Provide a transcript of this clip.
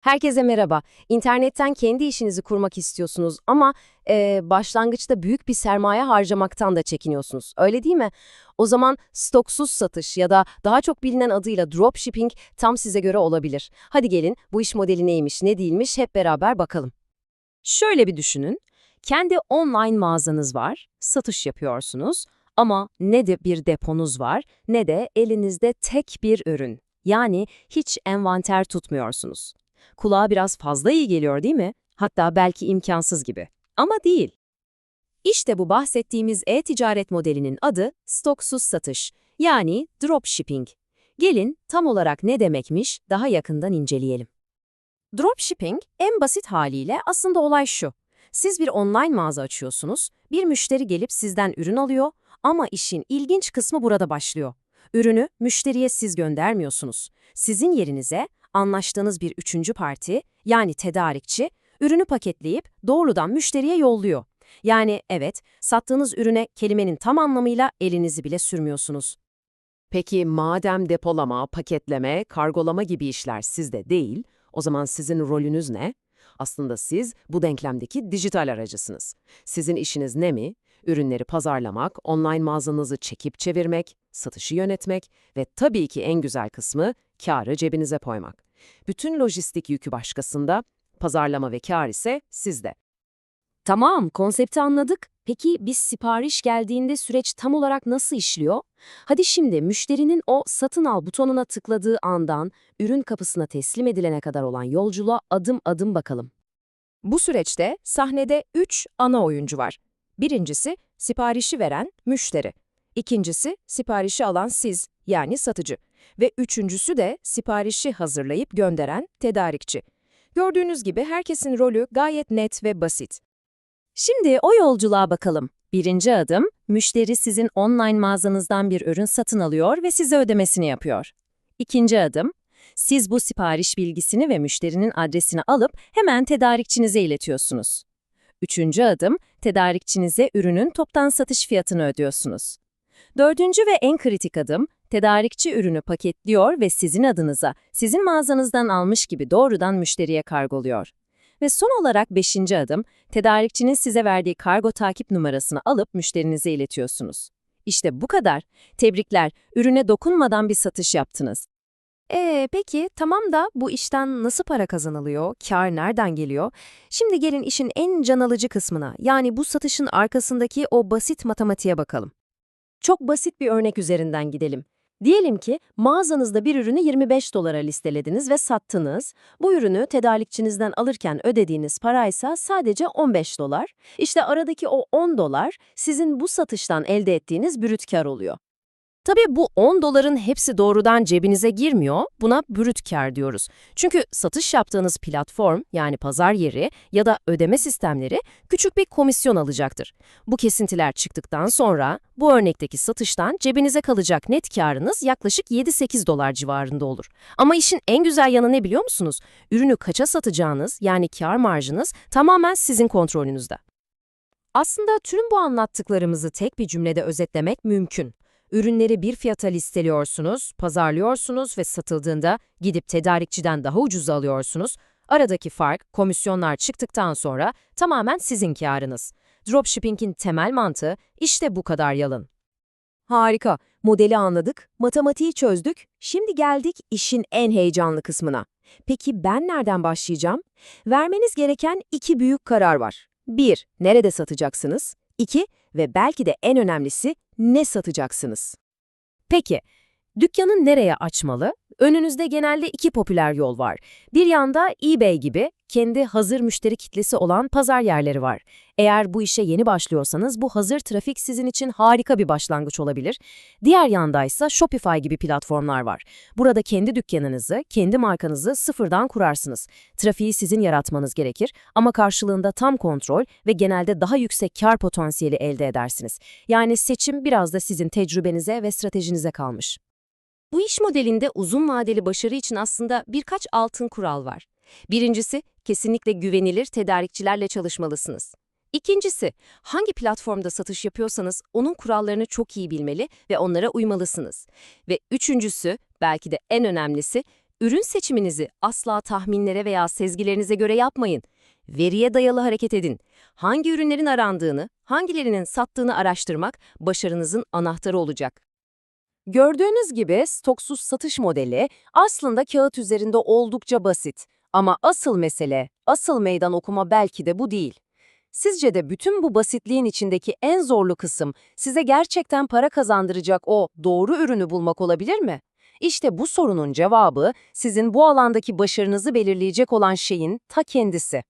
Herkese merhaba. İnternetten kendi işinizi kurmak istiyorsunuz ama e, başlangıçta büyük bir sermaye harcamaktan da çekiniyorsunuz. Öyle değil mi? O zaman stoksuz satış ya da daha çok bilinen adıyla dropshipping tam size göre olabilir. Hadi gelin bu iş modeli neymiş, ne değilmiş hep beraber bakalım. Şöyle bir düşünün. Kendi online mağazanız var, satış yapıyorsunuz ama ne de bir deponuz var ne de elinizde tek bir ürün. Yani hiç envanter tutmuyorsunuz. Kulağa biraz fazla iyi geliyor değil mi? Hatta belki imkansız gibi. Ama değil. İşte bu bahsettiğimiz e-ticaret modelinin adı stoksuz satış, yani dropshipping. Gelin tam olarak ne demekmiş daha yakından inceleyelim. Dropshipping en basit haliyle aslında olay şu. Siz bir online mağaza açıyorsunuz, bir müşteri gelip sizden ürün alıyor ama işin ilginç kısmı burada başlıyor. Ürünü müşteriye siz göndermiyorsunuz. Sizin yerinize anlaştığınız bir üçüncü parti, yani tedarikçi, ürünü paketleyip doğrudan müşteriye yolluyor. Yani evet, sattığınız ürüne kelimenin tam anlamıyla elinizi bile sürmüyorsunuz. Peki madem depolama, paketleme, kargolama gibi işler sizde değil, o zaman sizin rolünüz ne? Aslında siz bu denklemdeki dijital aracısınız. Sizin işiniz ne mi? Ürünleri pazarlamak, online mağazanızı çekip çevirmek, satışı yönetmek ve tabii ki en güzel kısmı kârı cebinize koymak. Bütün lojistik yükü başkasında, pazarlama ve kâr ise sizde. Tamam, konsepti anladık. Peki biz sipariş geldiğinde süreç tam olarak nasıl işliyor? Hadi şimdi müşterinin o satın al butonuna tıkladığı andan ürün kapısına teslim edilene kadar olan yolculuğa adım adım bakalım. Bu süreçte sahnede 3 ana oyuncu var. Birincisi siparişi veren müşteri. İkincisi siparişi alan siz yani satıcı. Ve üçüncüsü de siparişi hazırlayıp gönderen tedarikçi. Gördüğünüz gibi herkesin rolü gayet net ve basit. Şimdi o yolculuğa bakalım. Birinci adım, müşteri sizin online mağazanızdan bir ürün satın alıyor ve size ödemesini yapıyor. İkinci adım, siz bu sipariş bilgisini ve müşterinin adresini alıp hemen tedarikçinize iletiyorsunuz. Üçüncü adım, tedarikçinize ürünün toptan satış fiyatını ödüyorsunuz. Dördüncü ve en kritik adım, tedarikçi ürünü paketliyor ve sizin adınıza, sizin mağazanızdan almış gibi doğrudan müşteriye kargoluyor. Ve son olarak beşinci adım, tedarikçinin size verdiği kargo takip numarasını alıp müşterinize iletiyorsunuz. İşte bu kadar. Tebrikler, ürüne dokunmadan bir satış yaptınız. Ee, peki tamam da bu işten nasıl para kazanılıyor, kar nereden geliyor? Şimdi gelin işin en can alıcı kısmına, yani bu satışın arkasındaki o basit matematiğe bakalım. Çok basit bir örnek üzerinden gidelim. Diyelim ki mağazanızda bir ürünü 25 dolara listelediniz ve sattınız. Bu ürünü tedarikçinizden alırken ödediğiniz paraysa sadece 15 dolar. İşte aradaki o 10 dolar sizin bu satıştan elde ettiğiniz brüt kar oluyor. Tabii bu 10 doların hepsi doğrudan cebinize girmiyor, buna brüt kar diyoruz. Çünkü satış yaptığınız platform, yani pazar yeri ya da ödeme sistemleri küçük bir komisyon alacaktır. Bu kesintiler çıktıktan sonra bu örnekteki satıştan cebinize kalacak net karınız yaklaşık 7-8 dolar civarında olur. Ama işin en güzel yanı ne biliyor musunuz? Ürünü kaça satacağınız, yani kar marjınız tamamen sizin kontrolünüzde. Aslında tüm bu anlattıklarımızı tek bir cümlede özetlemek mümkün. Ürünleri bir fiyata listeliyorsunuz, pazarlıyorsunuz ve satıldığında gidip tedarikçiden daha ucuz alıyorsunuz. Aradaki fark, komisyonlar çıktıktan sonra tamamen sizin karınız. Dropshipping'in temel mantığı işte bu kadar yalın. Harika, modeli anladık, matematiği çözdük, şimdi geldik işin en heyecanlı kısmına. Peki ben nereden başlayacağım? Vermeniz gereken iki büyük karar var. 1. Nerede satacaksınız? 2. Ve belki de en önemlisi ne satacaksınız? Peki, dükkanı nereye açmalı? Önünüzde genelde iki popüler yol var. Bir yanda eBay gibi kendi hazır müşteri kitlesi olan pazar yerleri var. Eğer bu işe yeni başlıyorsanız bu hazır trafik sizin için harika bir başlangıç olabilir. Diğer yandaysa Shopify gibi platformlar var. Burada kendi dükkanınızı, kendi markanızı sıfırdan kurarsınız. Trafiği sizin yaratmanız gerekir ama karşılığında tam kontrol ve genelde daha yüksek kar potansiyeli elde edersiniz. Yani seçim biraz da sizin tecrübenize ve stratejinize kalmış. Bu iş modelinde uzun vadeli başarı için aslında birkaç altın kural var. Birincisi, kesinlikle güvenilir tedarikçilerle çalışmalısınız. İkincisi, hangi platformda satış yapıyorsanız onun kurallarını çok iyi bilmeli ve onlara uymalısınız. Ve üçüncüsü, belki de en önemlisi, Ürün seçiminizi asla tahminlere veya sezgilerinize göre yapmayın. Veriye dayalı hareket edin. Hangi ürünlerin arandığını, hangilerinin sattığını araştırmak başarınızın anahtarı olacak. Gördüğünüz gibi stoksuz satış modeli aslında kağıt üzerinde oldukça basit. Ama asıl mesele, asıl meydan okuma belki de bu değil. Sizce de bütün bu basitliğin içindeki en zorlu kısım size gerçekten para kazandıracak o doğru ürünü bulmak olabilir mi? İşte bu sorunun cevabı sizin bu alandaki başarınızı belirleyecek olan şeyin ta kendisi.